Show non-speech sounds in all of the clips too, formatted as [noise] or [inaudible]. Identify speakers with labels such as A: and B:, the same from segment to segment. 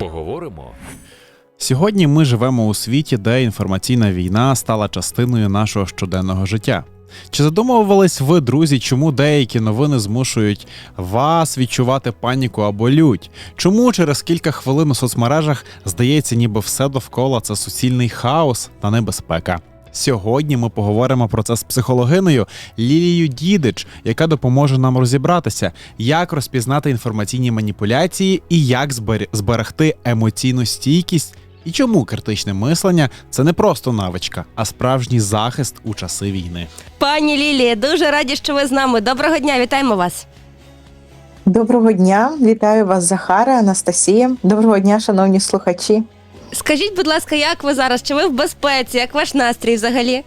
A: Поговоримо.
B: Сьогодні ми живемо у світі, де інформаційна війна стала частиною нашого щоденного життя. Чи задумувались ви, друзі, чому деякі новини змушують вас відчувати паніку або лють? Чому через кілька хвилин у соцмережах здається, ніби все довкола це суцільний хаос та небезпека? Сьогодні ми поговоримо про це з психологиною Лілією Дідич, яка допоможе нам розібратися, як розпізнати інформаційні маніпуляції і як збер- зберегти емоційну стійкість і чому критичне мислення це не просто навичка, а справжній захист у часи війни.
C: Пані Лілія, дуже раді, що ви з нами. Доброго дня, вітаємо вас.
D: Доброго дня, вітаю вас, Захара, Анастасія. Доброго дня, шановні слухачі.
C: Скажіть, будь ласка, як ви зараз? Чи ви в безпеці? Як ваш настрій взагалі?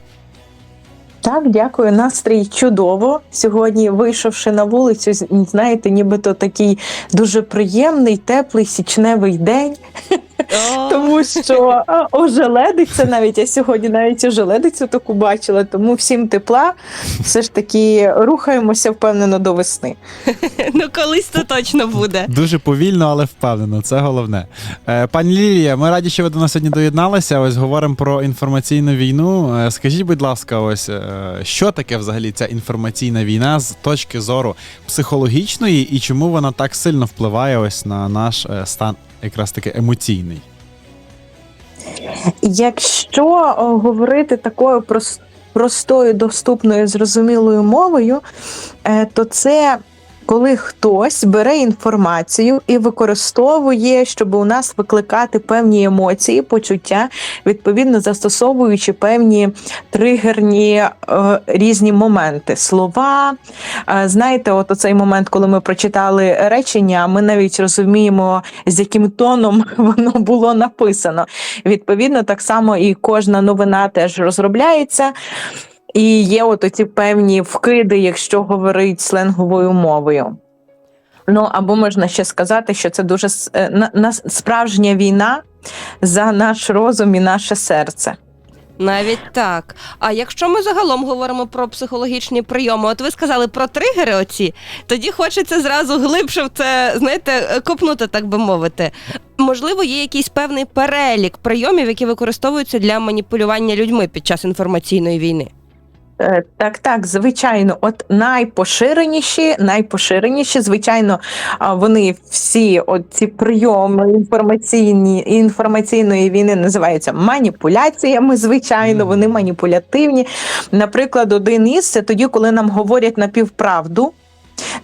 D: Так, дякую. Настрій чудово. Сьогодні, вийшовши на вулицю, знаєте, нібито такий дуже приємний, теплий січневий день, тому що а, ожеледиться навіть. Я сьогодні навіть ожеледицю таку бачила, тому всім тепла. Все ж таки рухаємося впевнено до весни.
C: ну колись це точно буде.
B: Дуже повільно, але впевнено. Це головне. Е, Пані Лілія, ми раді, що ви до нас сьогодні доєдналися. Ось говоримо про інформаційну війну. Е, Скажіть, будь ласка, ось е, що таке взагалі ця інформаційна війна з точки зору психологічної, і чому вона так сильно впливає ось на наш е, стан, якраз таки емоційний?
D: Якщо о, говорити такою прос- простою, доступною, зрозумілою мовою, е, то це коли хтось бере інформацію і використовує, щоб у нас викликати певні емоції, почуття, відповідно застосовуючи певні тригерні е, різні моменти, слова. Е, знаєте, от оцей момент, коли ми прочитали речення, ми навіть розуміємо, з яким тоном [laughs] воно було написано. Відповідно, так само і кожна новина теж розробляється. І є от оці певні вкиди, якщо говорить сленговою мовою. Ну або можна ще сказати, що це дуже е, справжня війна за наш розум і наше серце.
C: Навіть так. А якщо ми загалом говоримо про психологічні прийоми, от ви сказали про тригери оці, тоді хочеться зразу глибше в це, знаєте, копнути, так би мовити. Можливо, є якийсь певний перелік прийомів, які використовуються для маніпулювання людьми під час інформаційної війни.
D: Е, Так, так, звичайно, от найпоширеніші, найпоширеніші, звичайно, вони всі от ці прийоми інформаційні інформаційної війни називаються маніпуляціями. Звичайно, вони маніпулятивні. Наприклад, один із це тоді, коли нам говорять напівправду.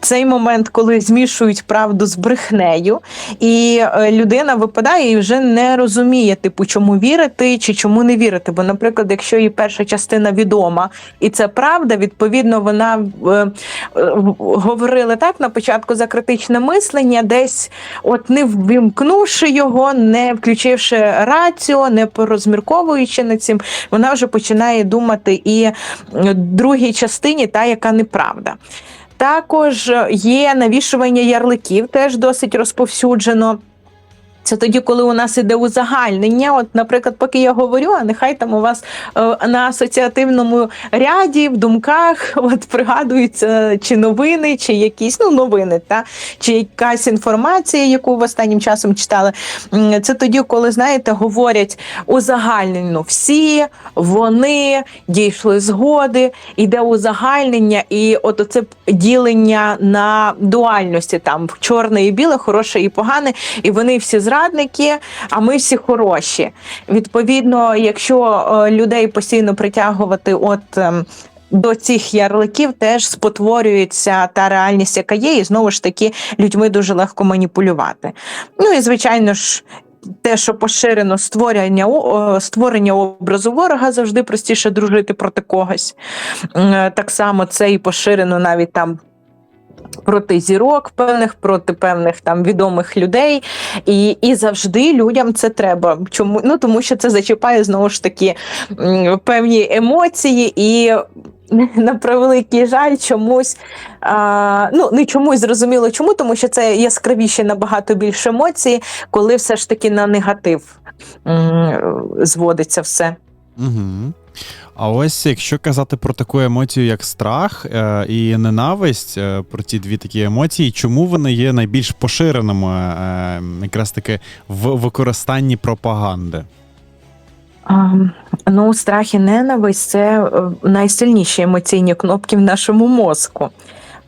D: Цей момент, коли змішують правду з брехнею, і е, людина випадає і вже не розуміє, типу, чому вірити чи чому не вірити. Бо, наприклад, якщо її перша частина відома, і це правда, відповідно, вона е, е, говорила так на початку за критичне мислення, десь от не ввімкнувши його, не включивши раціо, не порозмірковуючи над цим, вона вже починає думати і другій частині, та яка неправда. Також є навішування ярликів, теж досить розповсюджено. Це тоді, коли у нас іде узагальнення. От, наприклад, поки я говорю, а нехай там у вас е, на асоціативному ряді в думках [laughs] от пригадуються чи новини, чи якісь ну новини, та чи якась інформація, яку ви останнім часом читали. Це тоді, коли знаєте, говорять узагальнено всі, вони дійшли згоди, іде узагальнення, і от оце ділення на дуальності, там чорне і біле, хороше і погане, і вони всі зрадники, а ми всі хороші. Відповідно, якщо е, людей постійно притягувати, от. ем, До цих ярликів теж спотворюється та реальність, яка є, і знову ж таки людьми дуже легко маніпулювати. Ну і звичайно ж, те, що поширено створення, створення образу ворога, завжди простіше дружити проти когось. Е, Так само це і поширено навіть там. Проти зірок певних, проти певних там відомих людей, і, і завжди людям це треба. Чому? Ну тому що це зачіпає знову ж таки певні емоції, і на превеликий жаль, чомусь а, ну не чомусь зрозуміло чому, тому що це яскравіше набагато більше емоцій, коли все ж таки на негатив зводиться все.
B: Угу. А ось якщо казати про таку емоцію, як страх е, і ненависть, е, про ці дві такі емоції, чому вони є найбільш поширеними е, якраз таки в використанні пропаганди?
D: Ну, страх і ненависть це е, найсильніші емоційні кнопки в нашому мозку.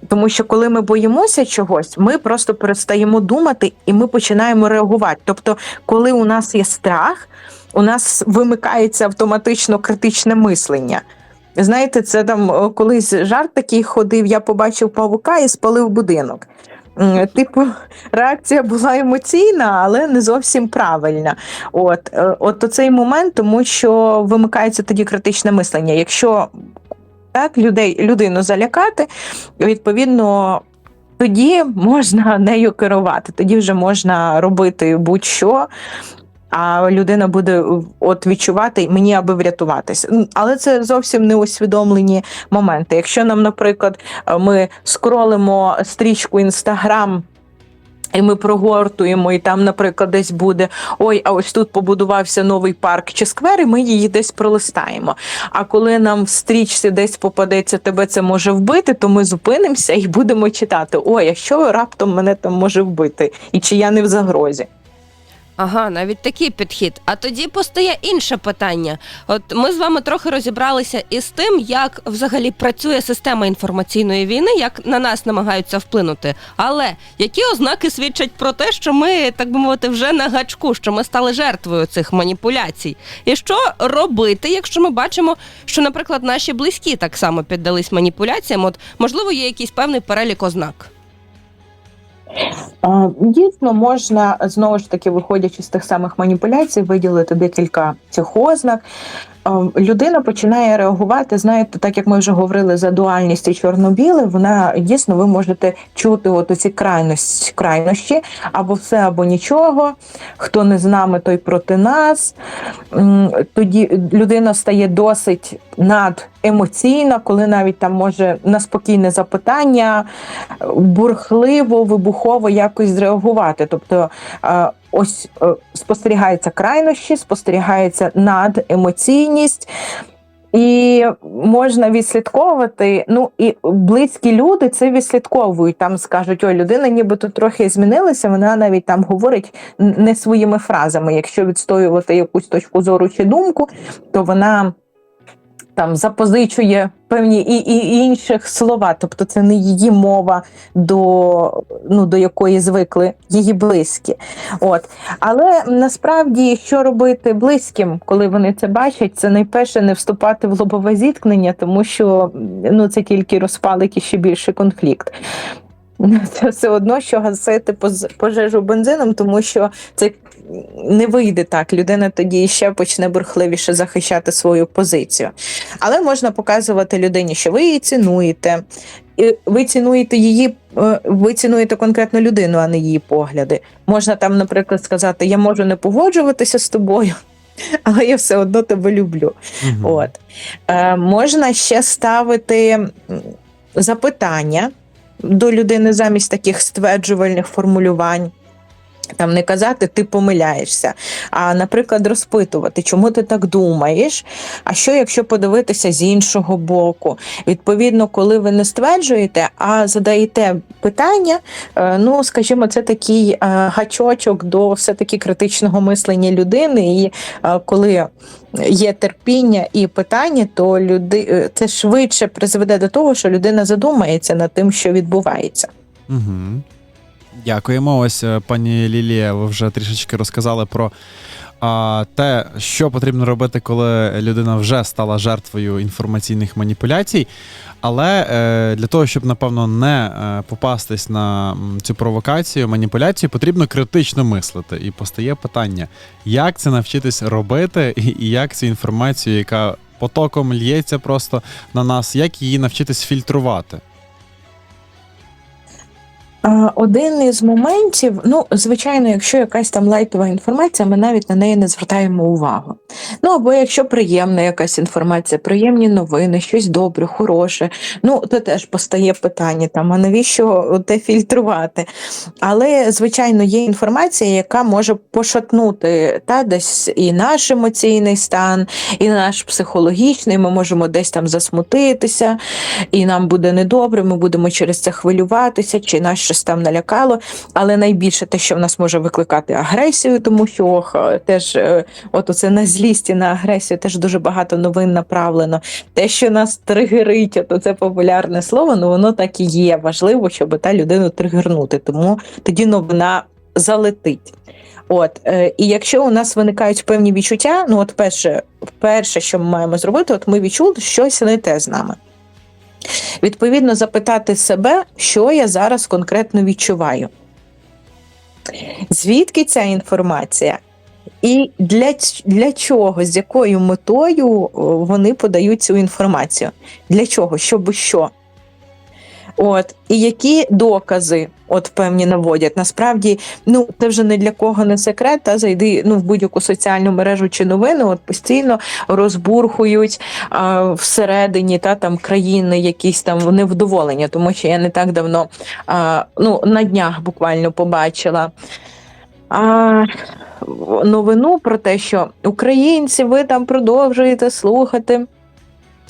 D: Тому що коли ми боїмося чогось, ми просто перестаємо думати і ми починаємо реагувати. Тобто, коли у нас є страх, у нас вимикається автоматично критичне мислення. Знаєте, це там колись жарт такий ходив, я побачив павука і спалив будинок. Типу, реакція була емоційна, але не зовсім правильна. От, е, от цей момент, тому що вимикається тоді критичне мислення. Якщо так, людей, людину залякати, відповідно. Тоді можна [laughs] нею керувати, тоді вже можна робити будь-що, а людина буде от відчувати мені, аби врятуватися. Але це зовсім не усвідомлені моменти. Якщо нам, наприклад, е, ми скролимо стрічку Інстаграм. І ми прогортуємо, і там, наприклад, десь буде ой, а ось тут побудувався новий парк чи сквер, і ми її десь пролистаємо. А коли нам в стрічці десь попадеться, тебе це може вбити, то ми зупинимося і будемо читати: ой, а що раптом мене там може вбити, і чи я не в загрозі.
C: Ага, навіть такий підхід. А тоді постає інше питання. От ми з вами трохи розібралися із тим, як взагалі працює система інформаційної війни, як на нас намагаються вплинути. Але які ознаки свідчать про те, що ми, так би мовити, вже на гачку, що ми стали жертвою цих маніпуляцій? І що робити, якщо ми бачимо, що, наприклад, наші близькі так само піддались маніпуляціям? От можливо, є якийсь певний перелік ознак.
D: Дійсно, можна знову ж таки, виходячи з тих самих маніпуляцій, виділити декілька цих ознак. Людина починає реагувати. Знаєте, так як ми вже говорили за дуальність і чорно-біле, вона дійсно ви можете чути от оці крайності, крайнощі, або все, або нічого. Хто не з нами, той проти нас. Тоді людина стає досить надемоційна, коли навіть там може на спокійне запитання бурхливо, вибухово якось зреагувати. Тобто е, ось е, спостерігається крайнощі, спостерігається надемоційність. І можна відслідковувати, ну і близькі люди це відслідковують. Там скажуть, ой, людина нібито трохи змінилася, вона навіть там говорить не своїми фразами. Якщо відстоювати якусь точку зору чи думку, то вона там запозичує певні і, і і інших слова, тобто це не її мова, до, ну, до якої звикли її близькі. От. Але насправді, що робити близьким, коли вони це бачать, це найперше не вступати в лобове зіткнення, тому що ну, це тільки розпалить іще більший конфлікт. Це все одно, що гасити пожежу бензином, тому що це не вийде так. Людина тоді ще почне бурхливіше захищати свою позицію. Але можна показувати людині, що ви її цінуєте. І ви цінуєте її, е, ви цінуєте конкретну людину, а не її погляди. Можна там, наприклад, сказати: Я можу не погоджуватися з тобою, [laughs] але я все одно тебе люблю.
B: Мгм.
D: От. Е, можна ще ставити запитання до людини замість таких стверджувальних формулювань. Там не казати ти помиляєшся, а, наприклад, розпитувати, чому ти так думаєш. А що, якщо подивитися з іншого боку? Відповідно, коли ви не стверджуєте, а задаєте питання, е, ну скажімо, це такий е, гачочок до все-таки критичного мислення людини. І е, коли є терпіння і питання, то люди це швидше призведе до того, що людина задумається над тим, що відбувається.
B: Угу. Дякуємо. Ось е, пані Лілія, ви вже трішечки розказали про а, те, що потрібно робити, коли людина вже стала жертвою інформаційних маніпуляцій. Але е, для того, щоб напевно не е, попастись на цю провокацію, маніпуляцію, потрібно критично мислити. І постає питання, як це навчитись робити, і, і як цю інформацію, яка потоком лється просто на нас, як її навчитись фільтрувати.
D: Один із моментів, ну, звичайно, якщо якась там лайтова інформація, ми навіть на неї не звертаємо увагу. Ну, або якщо приємна якась інформація, приємні новини, щось добре, хороше, ну, то теж постає питання, там, а навіщо те фільтрувати? Але, звичайно, є інформація, яка може пошатнути та, десь і наш емоційний стан, і наш психологічний, ми можемо десь там засмутитися, і нам буде недобре, ми будемо через це хвилюватися, чи нас щось там налякало. Але найбільше те, що в нас може викликати агресію, тому що ох, е, теж е, от оце на злість і на агресію теж дуже багато новин направлено. Те, що нас тригерить, от це популярне слово, ну воно так і є. Важливо, щоб та людину тригернути. Тому тоді новина залетить. От, е, і якщо у нас виникають певні відчуття, ну от перше, перше, що ми маємо зробити, от ми відчули, що щось не те з нами. Відповідно, запитати себе, що я зараз конкретно відчуваю. Звідки ця інформація? І для, для чого, з якою метою вони подають цю інформацію? Для чого? Щоб що? От, і які докази от певні наводять. Насправді, ну це вже не для кого не секрет, та зайди ну, в будь-яку соціальну мережу чи новини, от постійно розбурхують а, всередині та там країни якісь там невдоволення, тому що я не так давно а, ну, на днях буквально побачила. А, новину про те, що українці, ви там продовжуєте слухати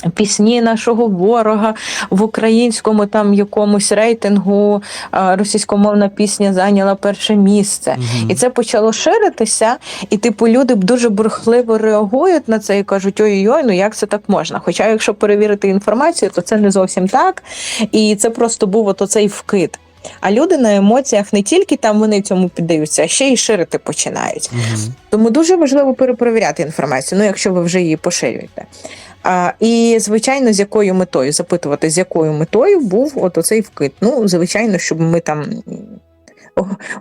D: пісні нашого ворога в українському там якомусь рейтингу. Російськомовна пісня зайняла перше місце.
B: Мгм.
D: І це почало ширитися, і типу люди дуже бурхливо реагують на це і кажуть: ой-ой, ну як це так можна? Хоча, якщо перевірити інформацію, то це не зовсім так. І це просто був от оцей вкид. А люди на емоціях не тільки там вони цьому піддаються, а ще й ширити починають.
B: Мгм.
D: Тому дуже важливо перепровіряти інформацію, ну якщо ви вже її поширюєте. І, звичайно, з якою метою запитувати, з якою метою був от оцей вкид. Ну, звичайно, щоб ми там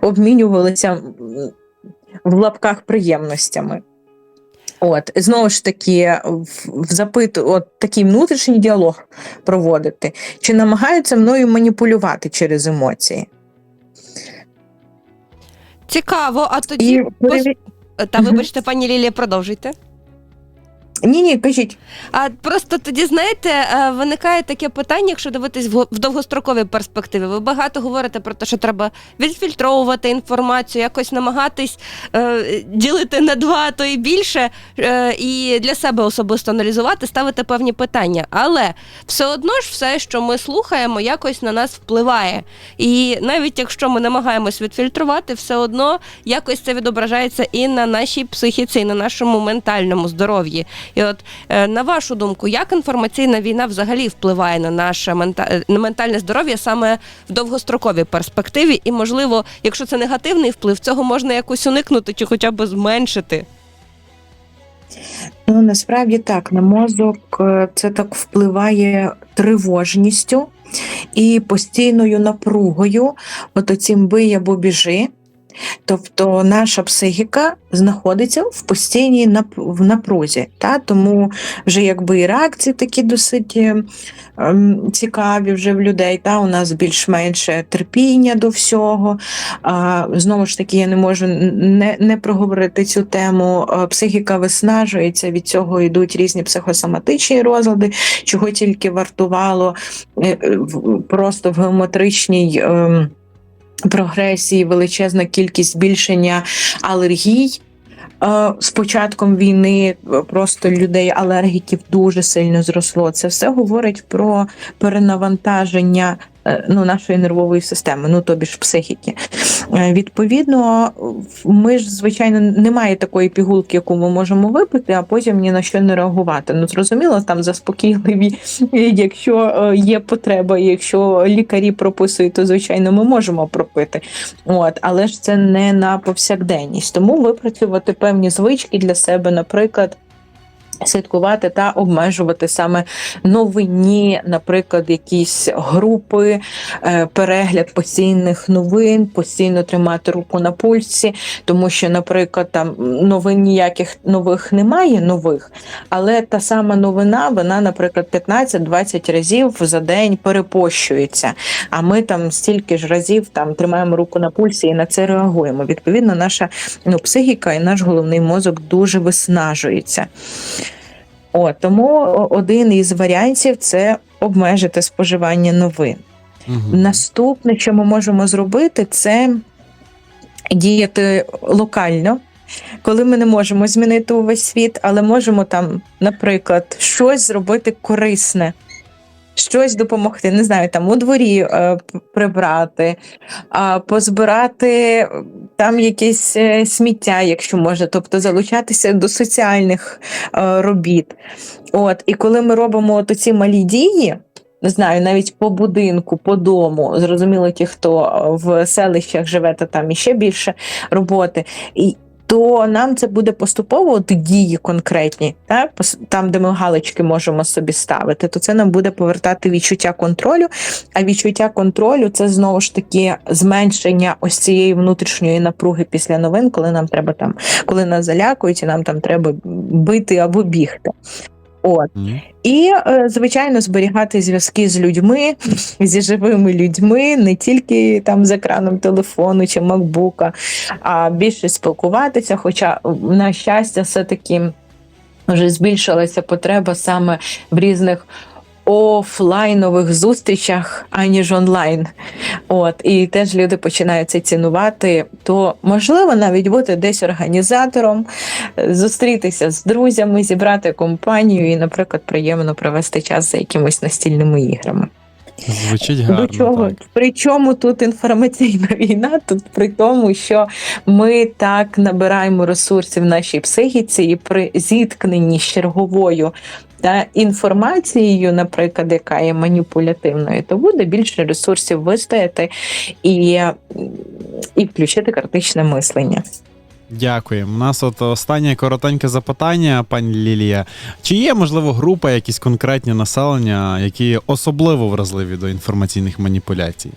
D: обмінювалися в лапках приємностями. От, знову ж таки, в запит, от такий внутрішній діалог проводити. Чи намагаються мною маніпулювати через емоції?
C: Цікаво, а тоді
D: І
C: та вибачте, пані Лілія, продовжуйте.
D: Ні, ні, кажіть.
C: А просто тоді, знаєте, е, виникає таке питання, якщо дивитись в довгостроковій перспективі. Ви багато говорите про те, що треба відфільтровувати інформацію, якось намагатись е, ділити на два, то і більше, е, і для себе особисто аналізувати, ставити певні питання. Але все одно ж все, що ми слухаємо, якось на нас впливає. І навіть якщо ми намагаємось відфільтрувати, все одно якось це відображається і на нашій психіці, і на нашому ментальному здоров'ї. І от е, на вашу думку, як інформаційна війна взагалі впливає на наше мента... на ментальне здоров'я саме в довгостроковій перспективі? І можливо, якщо це негативний вплив, цього можна якось уникнути чи хоча б зменшити?
D: Ну, насправді так, на мозок е, це так впливає тривожністю і постійною напругою, от оцім бий або біжи. Тобто наша психіка знаходиться в постійній напрузі. Та? Тому вже якби і реакції такі досить е, ем, цікаві вже в людей. Та? У нас більш-менше терпіння до всього. А, знову ж таки, я не можу не, не проговорити цю тему. А, Психіка виснажується, від цього йдуть різні психосоматичні розлади, чого тільки вартувало е, е, просто в геометричній. ем, Прогресії величезна кількість збільшення алергій. Е, З початком війни е, просто людей алергіків дуже сильно зросло. Це все говорить про перенавантаження ну, нашої нервової системи, ну тобі ж психіки. Е, Відповідно, ми ж, звичайно, немає такої пігулки, яку ми можемо випити, а потім ні на що не реагувати. Ну, зрозуміло, там заспокійливі, якщо е, є потреба, якщо лікарі прописують, то звичайно ми можемо пропити. От, але ж це не на повсякденність. Тому випрацювати певні звички для себе, наприклад. Слідкувати та обмежувати саме новинні, наприклад, якісь групи, е, перегляд постійних новин, постійно тримати руку на пульсі, тому що, наприклад, там новин ніяких нових немає нових, але та сама новина, вона, наприклад, 15-20 разів за день перепощується. А ми там стільки ж разів там тримаємо руку на пульсі і на це реагуємо. Відповідно, наша ну, психіка і наш головний мозок дуже виснажується. О, тому один із варіантів це обмежити споживання новин.
B: Мгм.
D: Наступне, що ми можемо зробити, це діяти локально. Коли ми не можемо змінити увесь світ, але можемо там, наприклад, щось зробити корисне, щось допомогти, не знаю, там у дворі е, прибрати, а, позбирати е, там якесь е, сміття, якщо можна, тобто залучатися до соціальних е, робіт. От, і коли ми робимо от ці малі дії, не знаю, навіть по будинку, по дому, зрозуміло, ті, хто е, в селищах живе, то там іще більше роботи. І то нам це буде поступово от дії конкретні, пос- там, де ми галочки можемо собі ставити, то це нам буде повертати відчуття контролю. А відчуття контролю це знову ж таки зменшення ось цієї внутрішньої напруги після новин, коли нам треба там, коли нас залякують, і нам там треба бити або бігти. От.
B: mm.
D: І, е, звичайно, зберігати зв'язки з людьми, [laughs] зі живими людьми, не тільки там з екраном телефону чи макбука, а більше спілкуватися. Хоча, на щастя, все-таки вже збільшилася потреба саме в різних. Офлайнових зустрічах, аніж онлайн. От, і теж люди починають це цінувати. То можливо навіть бути десь організатором, е, зустрітися з друзями, зібрати компанію і, наприклад, приємно провести час за якимись настільними іграми.
B: Звучить гарно.
D: До чого?
B: Так.
D: Причому тут інформаційна [laughs] війна? Тут при тому, що ми так набираємо ресурсів в нашій психіці, і при зіткненні з черговою та інформацією, наприклад, яка є маніпулятивною, то буде більше ресурсів вистояти і, і включити критичне мислення.
B: Дякуємо. У нас от останнє коротеньке запитання, пані Лілія. Чи є, можливо, група, якісь конкретні населення, які особливо вразливі до інформаційних маніпуляцій?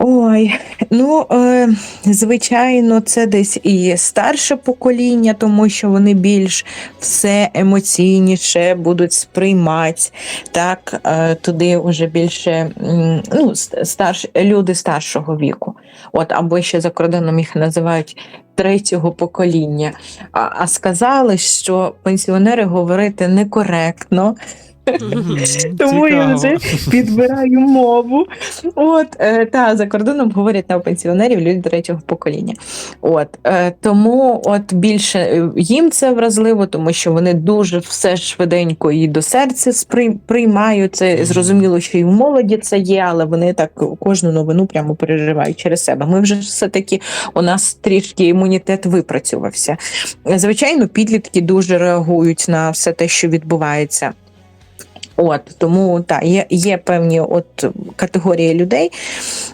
D: Ой, ну е, звичайно, це десь і старше покоління, тому що вони більш все емоційніше будуть сприймати. Так, е, туди вже більше ну, старш, люди старшого віку. От, або ще за кордоном їх називають третього покоління. А, а сказали, що пенсіонери говорити некоректно. Тому я вже підбираю мову. От е, та за кордоном говорять на пенсіонерів люди третього покоління. От е, тому, от більше е, їм це вразливо, тому що вони дуже все швиденько і до серця сприй- приймають це. Зрозуміло, що і в молоді це є, але вони так кожну новину прямо переживають через себе. Ми вже все таки у нас трішки імунітет випрацювався. Звичайно, підлітки дуже реагують на все те, що відбувається. От тому так, є, є певні от категорії людей,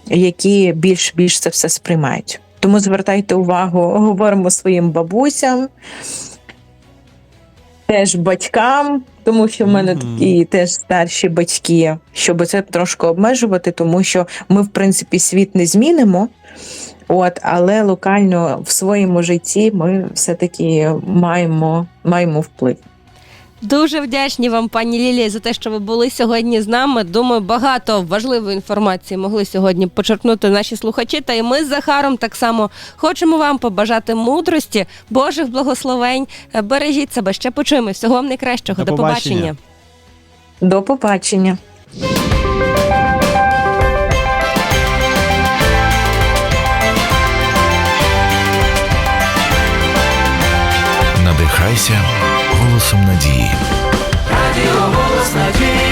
D: які більш більш це все сприймають. Тому звертайте увагу, говоримо своїм бабусям, теж батькам, тому що в мене
B: Мгм.
D: такі теж старші батьки, щоб це трошки обмежувати, тому що ми, в принципі, світ не змінимо. От, але локально в своєму житті ми все-таки маємо, маємо вплив.
C: Дуже вдячні вам, пані Лілія, за те, що ви були сьогодні з нами. Думаю, багато важливої інформації могли сьогодні почерпнути наші слухачі. Та й ми з Захаром так само хочемо вам побажати мудрості, Божих благословень. Е, Бережіть себе, ще почуємось. Всього вам найкращого.
B: До
C: До
B: побачення.
C: побачення.
D: До побачення.
A: Надихайся голосом надії.
E: Радіо голос надії.